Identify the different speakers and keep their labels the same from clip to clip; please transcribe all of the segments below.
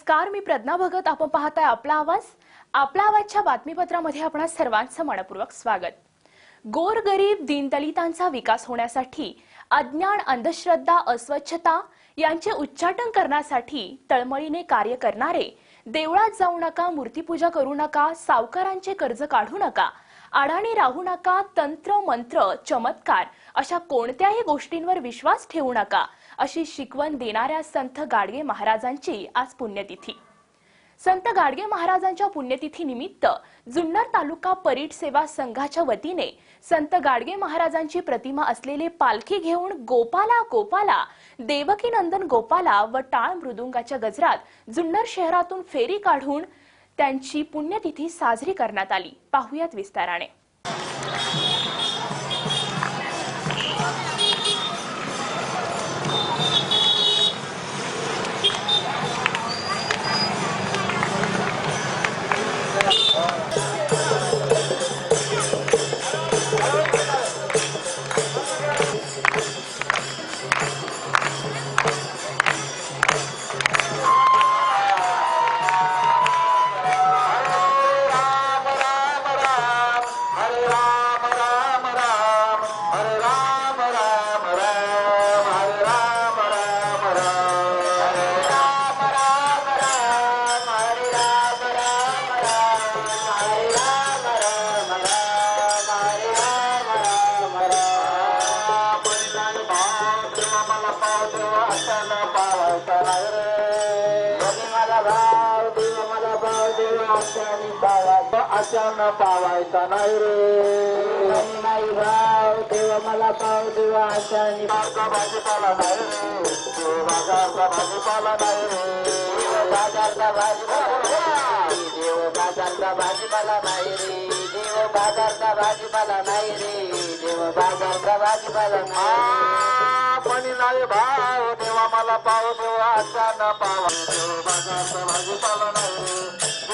Speaker 1: नमस्कार मी प्रज्ञा भगत. आपण पाहताय आपला आवाज. आपला आवाजच्या बातमीपत्रामध्ये आपणा सर्वांचं मनपूर्वक स्वागत. गोरगरीब दीनदलितांचा विकास होण्यासाठी अज्ञान अंधश्रद्धा अस्वच्छता यांचे उच्चाटन करण्यासाठी तळमळीने कार्य करणारे देवळात जाऊ नका मूर्तीपूजा करू नका सावकारांचे कर्ज काढू नका अडाणी राहू नका तंत्र मंत्र चमत्कार. अशा कोणत्याही गोष्टींवर विश्वास ठेवू नका अशी शिकवण देणाऱ्या संत गाडगे महाराजांची आज पुण्यतिथी. संत गाडगे महाराजांच्या पुण्यतिथी निमित्त जुन्नर तालुका परीट सेवा संघाच्या वतीने संत गाडगे महाराजांची प्रतिमा असलेले पालखी घेऊन गोपाला गोपाला देवकी नंदन गोपाला व टाळ मृदुंगाच्या गजरात जुन्नर शहरातून फेरी काढून त्यांची पुण्यतिथी साजरी करण्यात आली. पाहुयात विस्ताराने.
Speaker 2: अचान पावायचा नाही रे नाही भाव तेव्हा मला पाव देव अशाने भाजीपाला नाही रे देव बाजारचा भाजीपाला नाही रे बाजारचा भाजीपाला देव बाजारचा भाजीपाला नाही रे देव बाजारचा भाजीपाला नाही रे देव बाजारचा भाजीपाला नाही पण नाही भाव देवा मला पाव देवा अचान पावा देव बाजारचा भाजीपाला नाही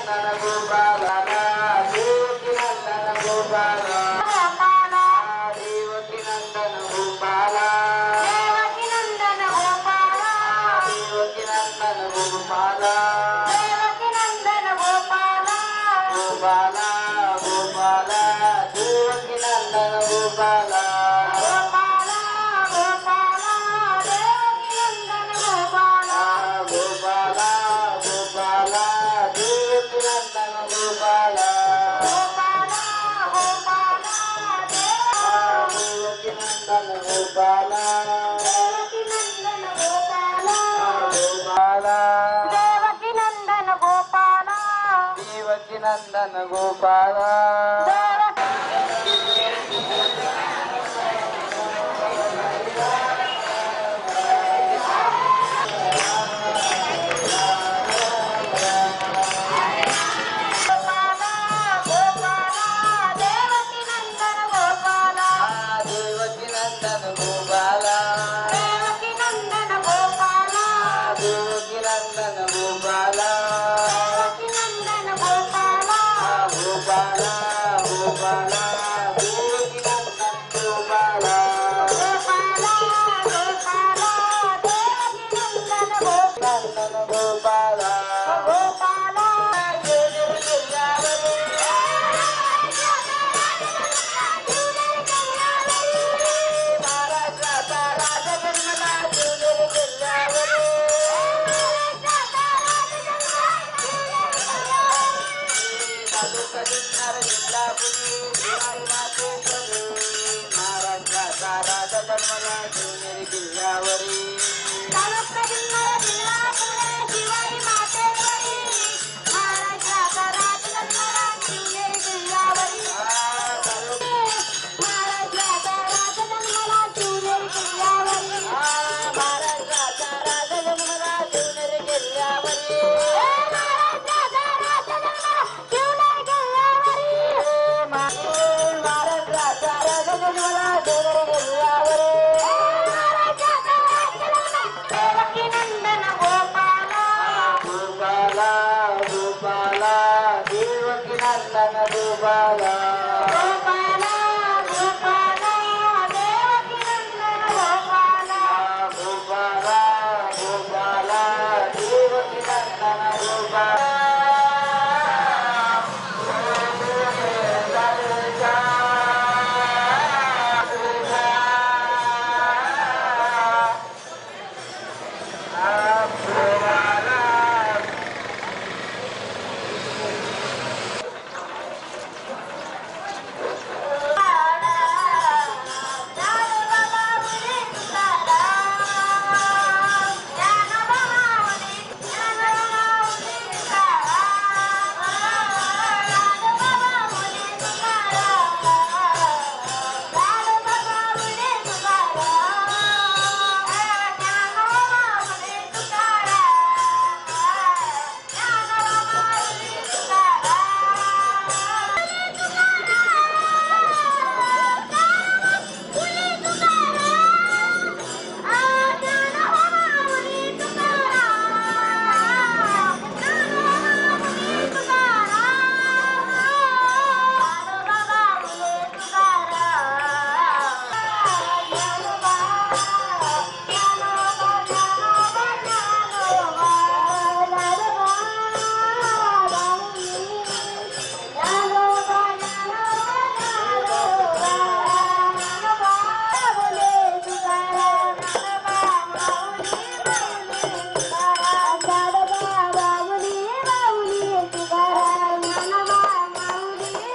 Speaker 2: देव ನಗುಪಾದ महाराष्ट्राचा राजा जन्मला शिवनेरी किल्ल्यावरी ನನ್ನ ಬಾಲ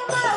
Speaker 2: Mama!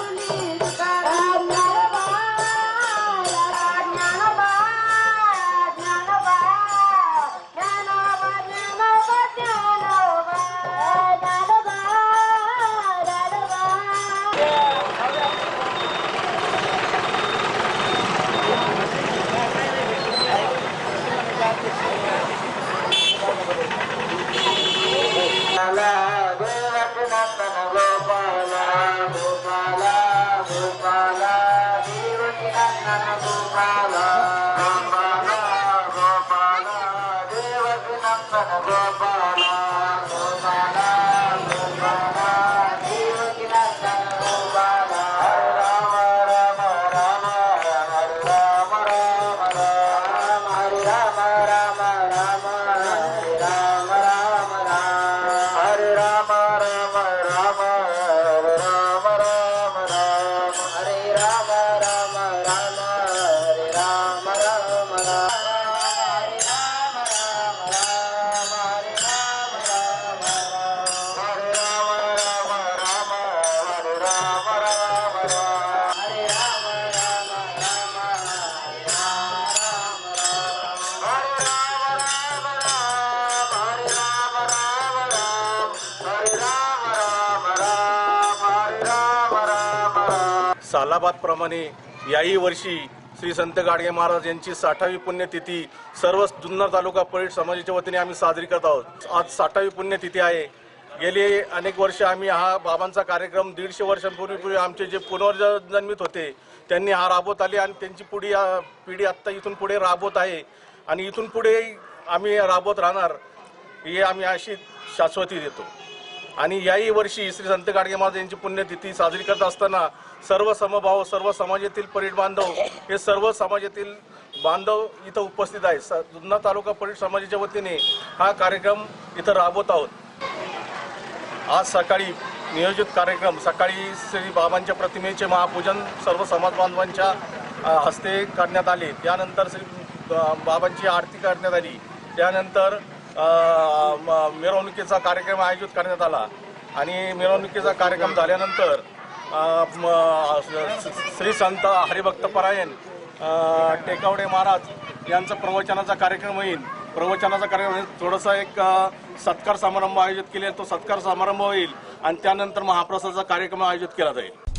Speaker 3: सालाबादप्रमाणे याही वर्षी श्री संत गाडगे महाराज यांची साठावी पुण्यतिथी सर्व जुन्नर तालुका परीट समाजाच्या वतीने आम्ही साजरी करत आहोत. आज साठावी पुण्यतिथी आहे. गेली अनेक वर्ष आम्ही हा बाबांचा कार्यक्रम दीडशे वर्षांपूर्वी पूर्वी आमचे जे पुनर्जन्मित होते त्यांनी हा राबवत आले आणि त्यांची पुढी पिढी आत्ता इथून पुढे राबवत आहे आणि इथून पुढे आम्ही राबवत राहणार हे आम्ही अशी शाश्वती देतो. आणि याही वर्षी श्री संत गाडगे महाराज यांची पुण्यतिथी साजरी करत असताना सर्व समभाव सर्व समाजातील परीट बांधव हे सर्व समाजातील बांधव इथं उपस्थित आहेत. स- तालुका परीट समाजाच्या वतीने हा कार्यक्रम इथं राबवत आहोत. आज सकाळी नियोजित कार्यक्रम सकाळी श्री बाबांच्या प्रतिमेचे महापूजन सर्व समाज बांधवांच्या हस्ते करण्यात आले. त्यानंतर श्री बाबांची आरती करण्यात आली. त्यानंतर मिरवणुकीचा कार्यक्रम आयोजित करण्यात आला. आणि मिरवणुकीचा कार्यक्रम झाल्यानंतर श्री संत हरिभक्त परायण टेकावडे महाराज यांचं प्रवचनाचा कार्यक्रम होईल. प्रवचनाचा कार्यक्रम थोडासा एक सत्कार समारंभ आयोजित केले. तो सत्कार समारंभ होईल आणि त्यानंतर महाप्रसादाचा कार्यक्रम आयोजित केला जाईल.